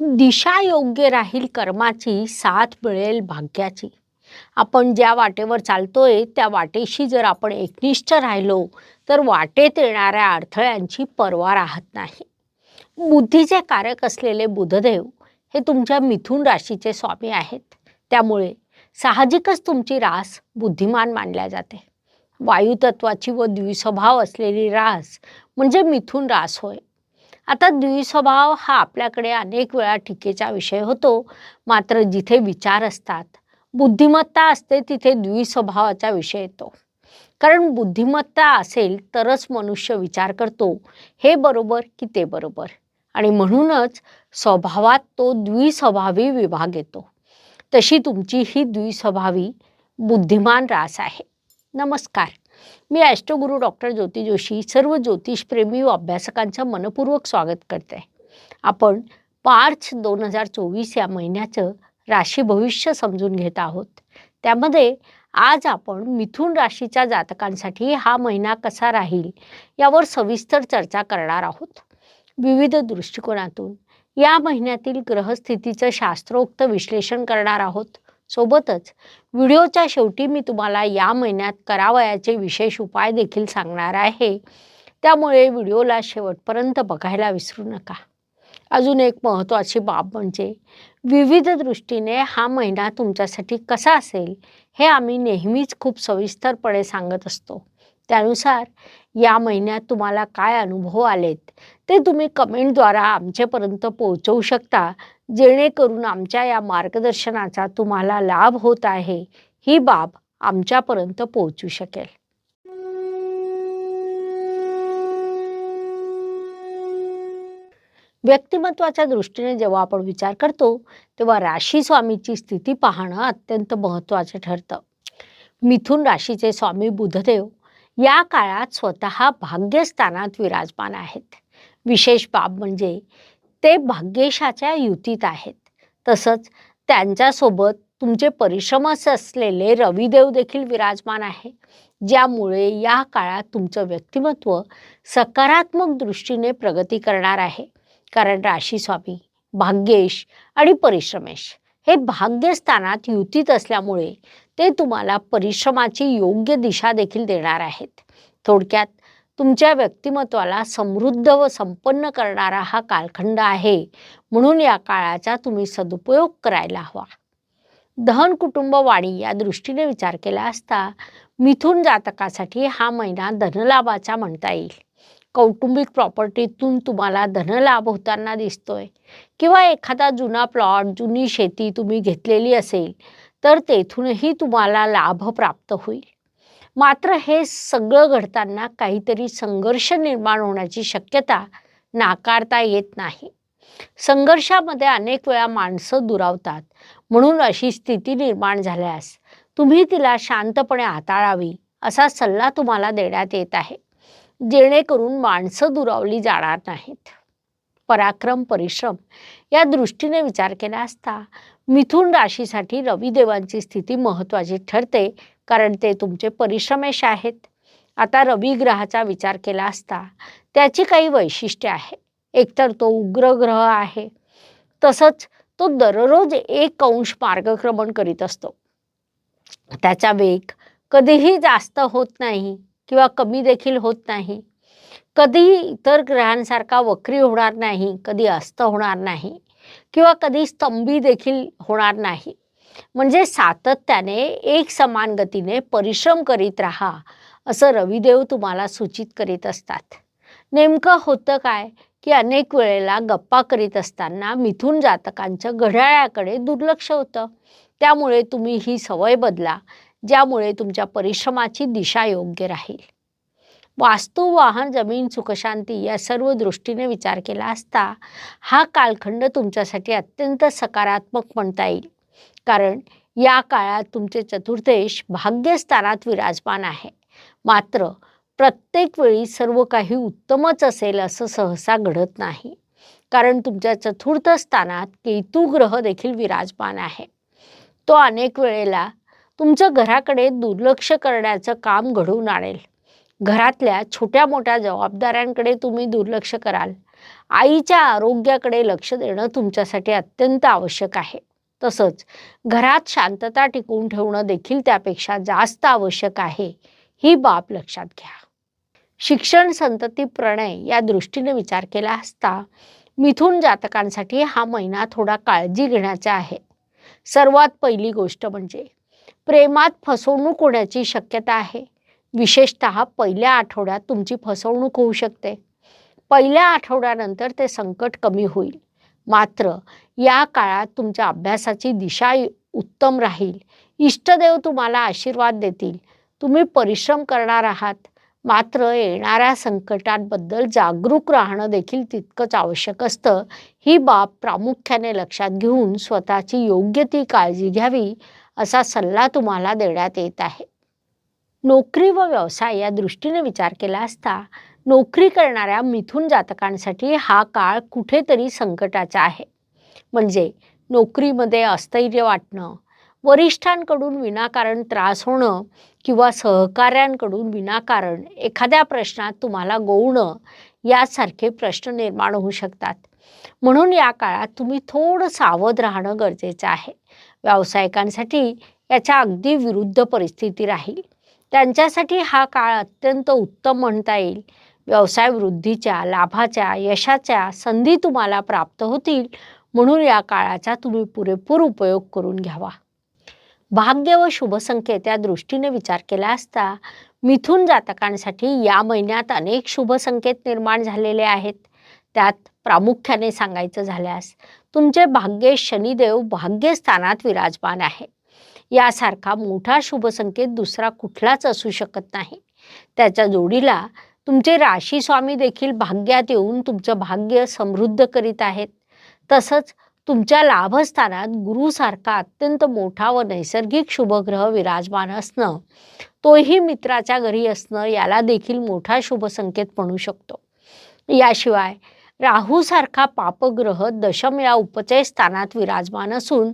दिशा योग्य राहील कर्माची साथ मिळेल भाग्याची. आपण ज्या वाटेवर चालतोय त्या वाटेशी जर आपण एकनिष्ठ राहिलो तर वाटेत येणाऱ्या अडथळ्यांची पर्वा राहत नाही. बुद्धीचे कारक असलेले बुधदेव हे तुमच्या मिथुन राशीचे स्वामी आहेत. त्यामुळे साहजिकच तुमची रास बुद्धिमान मानल्या जाते. वायुतत्वाची व द्विस्वभाव असलेली रास म्हणजे मिथुन रास होय. आता द्विस्वभाव हा आपल्याकडे अनेक वेळा टीकेचा विषय होतो. मात्र जिथे विचार असतात बुद्धिमत्ता असते तिथे द्विस्वभावाचा विषय येतो. कारण बुद्धिमत्ता असेल तरच मनुष्य विचार करतो. हे बरोबर की ते बरोबर? आणि म्हणूनच स्वभावात तो द्विस्वभावी विभाग येतो. तशी तुमची ही द्विस्वभावी बुद्धिमान रास आहे. नमस्कार. मी ॲस्ट्रोगुरू डॉक्टर ज्योती जोशी सर्व ज्योतिषप्रेमी व अभ्यासकांचं मनपूर्वक स्वागत करते. आपण मार्च दोन हजार चोवीस या महिन्याचं राशी भविष्य समजून घेत आहोत. त्यामध्ये आज आपण मिथुन राशीच्या जातकांसाठी हा महिना कसा राहील यावर सविस्तर चर्चा करणार आहोत. विविध दृष्टिकोनातून या महिन्यातील ग्रहस्थितीचं शास्त्रोक्त विश्लेषण करणार आहोत. सोबतच. व्हिडिओच्या शेवटी मी तुम्हाला या महिन्यात करावयाचे विशेष उपाय देखील सांगणार आहे. त्यामुळे व्हिडिओला शेवटपर्यंत बघायला विसरू नका. अजून एक महत्त्वाची बाब म्हणजे विविध दृष्टीने हा महिना तुमच्यासाठी कसा असेल हे आम्ही नेहमीच खूप सविस्तरपणे सांगत असतो. त्यानुसार या महिन्यात तुम्हाला काय अनुभव आलेत ते तुम्ही कमेंटद्वारा आमच्यापर्यंत पोहोचवू शकता. जेणेकरून आमच्या या मार्गदर्शनाचा तुम्हाला लाभ होत आहे ही बाब आमच्यापर्यंत पोहोचू शकेल. व्यक्तिमत्वाच्या दृष्टीने जेव्हा आपण विचार करतो तेव्हा राशी स्वामीची स्थिती पाहणं अत्यंत महत्त्वाचं ठरतं. मिथुन राशीचे स्वामी बुधदेव या काळात स्वतः भाग्यस्थानात विराजमान आहेत. विशेष बाब म्हणजे ते भाग्येशाच्या युतीत आहेत. तसंच त्यांच्यासोबत तुमचे परिश्रमच असलेले रविदेव देखील विराजमान आहे. ज्यामुळे या काळात तुमचं व्यक्तिमत्व सकारात्मक दृष्टीने प्रगती करणार आहे. कारण राशीस्वामी भाग्येश आणि परिश्रमेश हे भाग्यस्थानात युतीत असल्यामुळे ते तुम्हाला परिश्रमाची योग्य दिशा देखील देणार आहेत. थोडक्यात तुमच्या व्यक्तिमत्वाला समृद्ध व संपन्न करणारा हा कालखंड आहे. म्हणून या काळाचा तुम्ही सदुपयोग करायला हवा. दहन कुटुंब वाणी या दृष्टीने विचार केला असता मिथून जातकासाठी हा महिना धनलाभाचा म्हणता येईल. कौटुंबिक प्रॉपर्टीतून तुम्हाला धनलाभ होताना दिसतोय. किंवा एखादा जुना प्लॉट जुनी शेती तुम्ही घेतलेली असेल तर तेथूनही तुम्हाला लाभ प्राप्त होईल. मात्र हे सगळं घडताना काहीतरी संघर्ष निर्माण होण्याची शक्यता नाकारता येत नाही. संघर्षामध्ये अनेक वेळा माणसं दुरावतात. म्हणून अशी स्थिती निर्माण झाल्यास तुम्ही तिला शांतपणे हाताळावी असा सल्ला तुम्हाला देण्यात येत आहे. जेणेकरून माणसं दुरावली जाणार नाहीत. पराक्रम परिश्रम या दृष्टीने विचार केला असता मिथुन राशीसाठी रविदेवांची स्थिती महत्त्वाची ठरते कारण ते तुमचे परिश्रमेश आहेत. आता रवी ग्रहाचा विचार केला असता त्याची काही वैशिष्ट्ये आहे एकतर तो उग्र ग्रह आहे. तसंच तो दररोज एक अंश मार्गक्रमण करीत असतो. त्याचा वेग कधीही जास्त होत नाही किंवा कमी देखील होत नाही. कधी इतर ग्रहांसारखा वक्री होणार नाही कधी अस्त होणार नाही किंवा कधी स्तंभी देखील होणार नाही. म्हणजे सातत्याने एक समान गतीने परिश्रम करीत राहा असं रविदेव तुम्हाला सूचित करीत असतात. नेमकं होतं काय? की अनेक वेळेला गप्पा करीत असताना मिथून जातकांचं घड्याळाकडे दुर्लक्ष होतं. त्यामुळे तुम्ही ही सवय बदला ज्यामुळे तुमच्या परिश्रमाची दिशा योग्य राहील. वास्तू वाहन जमीन सुखशांती या सर्व दृष्टीने विचार केला असता हा कालखंड तुमच्यासाठी अत्यंत सकारात्मक म्हणता येईल. कारण या काळात तुमचे चतुर्देश भाग्यस्थानात विराजमान आहे. मात्र प्रत्येक वेळी सर्व काही उत्तमच असेल असं सहसा घडत नाही. कारण तुमच्या चतुर्थ स्थानात केतू ग्रह देखील विराजमान आहे. तो अनेक वेळेला तुमचं घराकडे दुर्लक्ष करण्याचं काम घडवून आणेल. घरातल्या छोट्या मोठ्या जबाबदाऱ्यांकडे तुम्ही दुर्लक्ष कराल. आईच्या आरोग्याकडे लक्ष देणं तुमच्यासाठी अत्यंत आवश्यक आहे. तसंच घरात शांतता टिकवून ठेवणं देखील त्यापेक्षा जास्त आवश्यक आहे. ही बाब लक्षात घ्या. शिक्षण संतती प्रणय या दृष्टीने विचार केला असता मिथून जातकांसाठी हा महिना थोडा काळजी घेण्याचा आहे. सर्वात पहिली गोष्ट म्हणजे प्रेमात फसवणूक होण्याची शक्यता आहे. विशेषत पहिल्या आठवड्यात तुमची फसवणूक होऊ शकते. पहिल्या आठवड्यानंतर ते संकट कमी होईल. मात्र या काळात तुमच्या अभ्यासाची दिशा उत्तम राहील. इष्टदेव तुम्हाला आशीर्वाद देतील. तुम्ही परिश्रम करणार आहात. मात्र येणाऱ्या संकटांबद्दल जागरूक राहणं देखील तितकंच आवश्यक असतं. ही बाब प्रामुख्याने लक्षात घेऊन स्वतःची योग्य ती काळजी घ्यावी असा सल्ला तुम्हाला देण्यात येत आहे. नोकरी व व्यवसाय या दृष्टीने विचार केला असता नोकरी करणाऱ्या मिथुन जातकांसाठी हा काळ कुठेतरी संकटाचा आहे. म्हणजे नोकरीमध्ये अस्थैर्य वाटणं वरिष्ठांकडून विनाकारण त्रास होणं किंवा सहकाऱ्यांकडून विनाकारण एखाद्या प्रश्नात तुम्हाला गोवणं यासारखे प्रश्न निर्माण होऊ शकतात. म्हणून या काळात तुम्ही थोडं सावध राहणं गरजेचं आहे. व्यावसायिकांसाठी याच्या अगदी विरुद्ध परिस्थिती राहील. त्यांच्यासाठी हा काळ अत्यंत उत्तम म्हणता येईल. व्यवसाय वृद्धीच्या लाभाच्या यशाच्या संधी तुम्हाला प्राप्त होतील. म्हणून या काळाचा तुम्ही पुरेपूर उपयोग करून घ्यावा. भाग्य व शुभसंकेत या दृष्टीने विचार केला असता मिथून जातकांसाठी या महिन्यात अनेक शुभसंकेत निर्माण झालेले आहेत. त्यात प्रामुख्याने सांगायचं झाल्यास तुमचे भाग्य शनिदेव भाग्यस्थानात विराजमान आहे. यासारखा मोठा शुभसंकेत दुसरा कुठलाच असू शकत नाही. त्याच्या जोडीला तुमचे राशी स्वामी देखील भाग्यात येऊन तुमचं भाग्य समृद्ध करीत आहेत. तसंच तुमच्या लाभस्थानात गुरुसारखा अत्यंत मोठा व नैसर्गिक शुभग्रह विराजमान असणं तोही मित्राच्या घरी असणं याला देखील मोठा शुभसंकेत म्हणू शकतो. याशिवाय राहूसारखा पापग्रह दशम या उपचय स्थानात विराजमान असून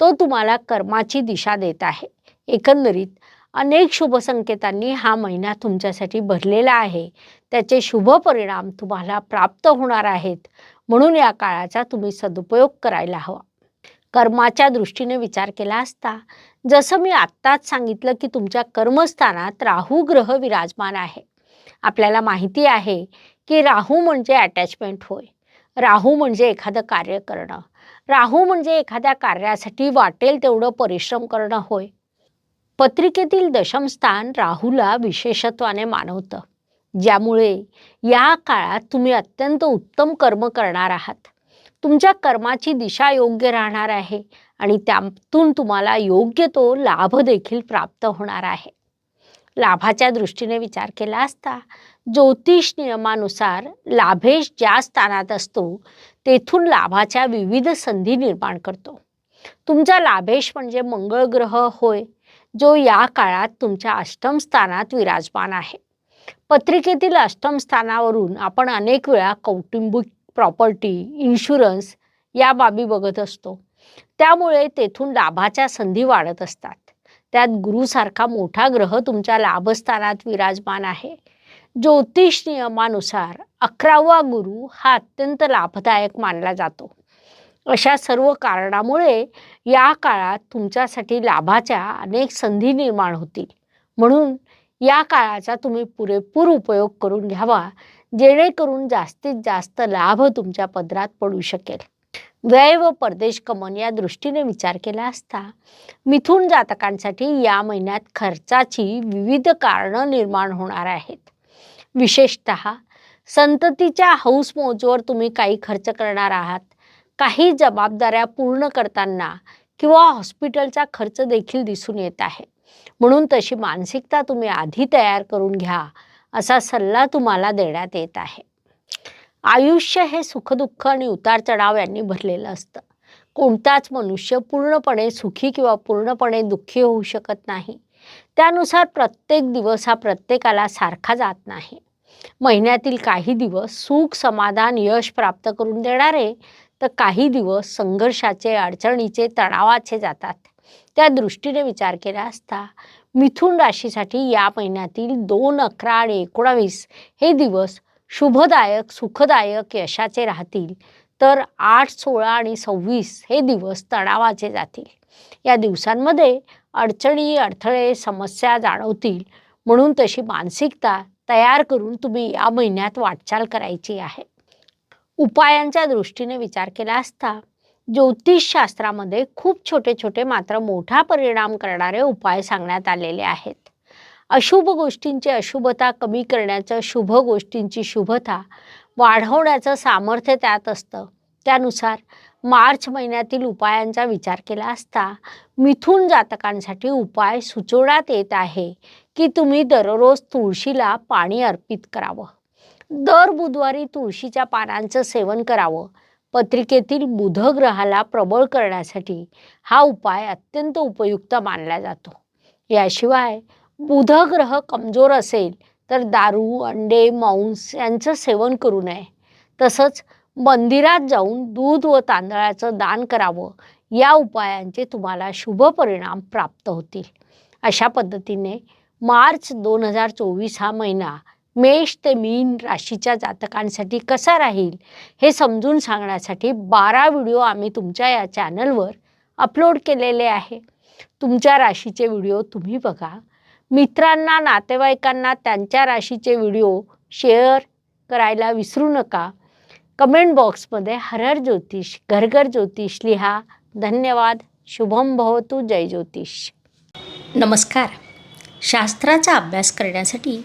तो तुम्हाला कर्माची दिशा देत आहे. एकंदरीत अनेक शुभसंकेतांनी हा महिना तुमच्यासाठी भरलेला आहे. त्याचे शुभ परिणाम तुम्हाला प्राप्त होणार आहेत. म्हणून या काळाचा तुम्ही सदुपयोग करायला हवा. कर्माच्या दृष्टीने विचार केला असता जसं मी आत्ताच सांगितलं की तुमच्या कर्मस्थानात राहू ग्रह विराजमान आहे. आपल्याला माहिती आहे की राहू म्हणजे अटॅचमेंट होय. राहू म्हणजे एखादं कार्य करणं. राहू म्हणजे एखाद्या कार्यासाठी वाटेल तेवढं परिश्रम करणं होय. पत्रिकेतील दशमस्थान राहूला विशेषत्वाने मानवतं. ज्यामुळे या काळात तुम्ही अत्यंत उत्तम कर्म करणार आहात. तुमच्या कर्माची दिशा योग्य राहणार आहे आणि त्यातून तुम्हाला योग्य तो लाभ देखील प्राप्त होणार आहे. लाभाच्या दृष्टीने विचार केला असता ज्योतिष नियमानुसार लाभेश ज्या स्थानात असतो तेथून लाभाच्या विविध संधी निर्माण करतो. तुमचा लाभेश म्हणजे मंगळ ग्रह होय जो या काळात तुमच्या अष्टम स्थानात विराजमान आहे. पत्रिकेतील अष्टम स्थानावरून आपण अनेक वेळा कौटुंबिक प्रॉपर्टी इन्शुरन्स या बाबी बघत असतो. त्यामुळे तेथून लाभाच्या संधी वाढत असतात. त्यात गुरुसारखा मोठा ग्रह तुमच्या लाभस्थानात विराजमान आहे. ज्योतिष नियमानुसार अकरावा गुरु हा अत्यंत लाभदायक मानला जातो. अशा सर्व कारणामुळे या काळात तुमच्यासाठी लाभाच्या अनेक संधी निर्माण होतील. म्हणून या काळाचा तुम्ही पुरेपूर उपयोग करून घ्यावा जेणेकरून जास्तीत जास्त लाभ तुमच्या पदरात पडू शकेल. व्यय व परदेश कमन या दृष्टीने विचार केला असता मिथून जातकांसाठी या महिन्यात खर्चाची विविध कारणं निर्माण होणार आहेत. विशेषत संततीच्या हौसमोजवर तुम्ही काही खर्च करणार आहात काही जबाबदाऱ्या पूर्ण करताना किंवा हॉस्पिटलचा खर्च देखील दिसून येत आहे. म्हणून तशी मानसिकता तुम्ही आधी तयार करून घ्या असा सल्ला तुम्हाला देण्यात येत आहे. आयुष्य हे सुखदुःख आणि उतार चढाव यांनी भरलेलं असतं. कोणताच मनुष्य पूर्णपणे सुखी किंवा पूर्णपणे दुःखी होऊ शकत नाही. त्यानुसार प्रत्येक दिवस हा प्रत्येकाला सारखा जात नाही. महिन्यातील काही दिवस सुख समाधान यश प्राप्त करून देणारे तर काही दिवस संघर्षाचे अडचणीचे तणावाचे जातात. त्या दृष्टीने विचार केला असता मिथुन राशीसाठी या महिन्यातील दोन अकरा आणि एकोणावीस हे दिवस शुभदायक सुखदायक यशाचे राहतील. तर आठ सोळा आणि सव्वीस हे दिवस तणावाचे जातील. या दिवसांमध्ये अडचणी अडथळे समस्या जाणवतील. म्हणून तशी मानसिकता तयार करून तुम्ही या महिन्यात वाटचाल करायची आहे. उपायांच्या दृष्टीने विचार केला असता ज्योतिषशास्त्रामध्ये खूप छोटे छोटे मात्र मोठा परिणाम करणारे उपाय सांगण्यात आलेले आहेत. अशुभ गोष्टींची अशुभता कमी करण्याचं शुभ गोष्टींची शुभता वाढवण्याचं सामर्थ्य त्यात असतं. त्यानुसार मार्च महिन्यातील उपायांचा विचार केला असता मिथून जातकांसाठी उपाय सुचवण्यात येत आहे की तुम्ही दररोज तुळशीला पाणी अर्पित करावं? दर बुधवारी तुळशीच्या पानांचं सेवन करावं. पत्रिकेतील बुध ग्रहाला प्रबळ करण्यासाठी हा उपाय अत्यंत उपयुक्त मानला जातो. याशिवाय बुध ग्रह कमजोर असेल तर दारू अंडे मांस यांचं सेवन करू नये. तसंच मंदिरात जाऊन दूध व तांदळाचं दान करावं. या उपायांचे तुम्हाला शुभ परिणाम प्राप्त होतील. अशा पद्धतीने मार्च दोन हजार चोवीस हा महिना मेष ते मीन राशीच्या जातकांसाठी कसा राहील हे समजून सांगण्यासाठी बारा व्हिडिओ आम्ही तुमच्या या चॅनलवर अपलोड केलेले आहे. तुमच्या राशीचे व्हिडिओ तुम्ही बघा. मित्रांना नातेवाईकांना त्यांच्या राशीचे व्हिडिओ शेअर करायला विसरू नका. कमेंट बॉक्समध्ये हरहर ज्योतिष घरघर ज्योतिष लिहा. धन्यवाद. शुभम भवतु. जय ज्योतिष. नमस्कार. शास्त्राचा अभ्यास करण्यासाठी